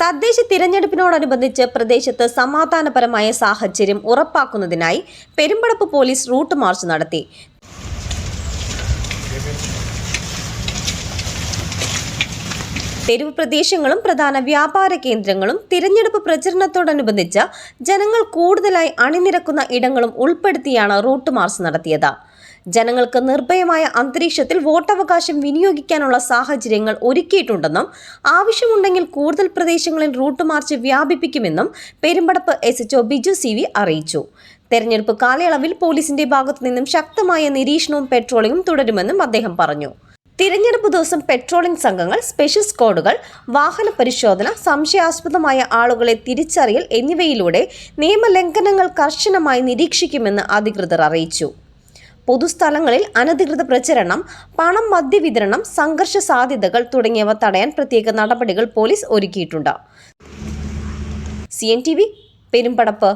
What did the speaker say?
തദ്ദേശ തിരഞ്ഞെടുപ്പിനോടനുബന്ധിച്ച് പ്രദേശത്ത് സമാധാനപരമായ സാഹചര്യം ഉറപ്പാക്കുന്നതിനായി പെരുമ്പടപ്പ് പോലീസ് റൂട്ട് മാർച്ച് നടത്തി. തെരുവ് പ്രദേശങ്ങളും പ്രധാന വ്യാപാര കേന്ദ്രങ്ങളും തിരഞ്ഞെടുപ്പ് പ്രചരണത്തോടനുബന്ധിച്ച് ജനങ്ങൾ കൂടുതലായി അണിനിരക്കുന്ന ഇടങ്ങളും ഉൾപ്പെടുത്തിയാണ് റൂട്ട് മാർച്ച് നടത്തിയത്. ജനങ്ങൾക്ക് നിർഭയമായ അന്തരീക്ഷത്തിൽ വോട്ടവകാശം വിനിയോഗിക്കാനുള്ള സാഹചര്യങ്ങൾ ഒരുക്കിയിട്ടുണ്ടെന്നും ആവശ്യമുണ്ടെങ്കിൽ കൂടുതൽ പ്രദേശങ്ങളിൽ route march വ്യാപിപ്പിക്കുമെന്നും Perumpadappu S H O Biju C V അറിയിച്ചു. തെരഞ്ഞെടുപ്പ് കാലയളവിൽ പോലീസിന്റെ ഭാഗത്തു നിന്നും ശക്തമായ നിരീക്ഷണവും പെട്രോളിംഗും തുടരുമെന്നും അദ്ദേഹം പറഞ്ഞു. തിരഞ്ഞെടുപ്പ് ദിവസം പെട്രോളിംഗ് സംഘങ്ങൾ സ്പെഷ്യൽ സ്ക്വാഡുകൾ വാഹന പരിശോധന സംശയാസ്പദമായ ആളുകളെ തിരിച്ചറിയൽ എന്നിവയിലൂടെ നിയമലംഘനങ്ങൾ കർശനമായി നിരീക്ഷിക്കുമെന്ന് അധികൃതർ അറിയിച്ചു. പൊതുസ്ഥലങ്ങളിൽ അനധികൃത പ്രചരണം പണം മദ്യവിതരണം സംഘർഷ സാധ്യതകൾ തുടങ്ങിയവ തടയാൻ പ്രത്യേക നടപടികൾ പോലീസ് ഒരുക്കിയിട്ടുണ്ട്. C N T V Perumpadappu.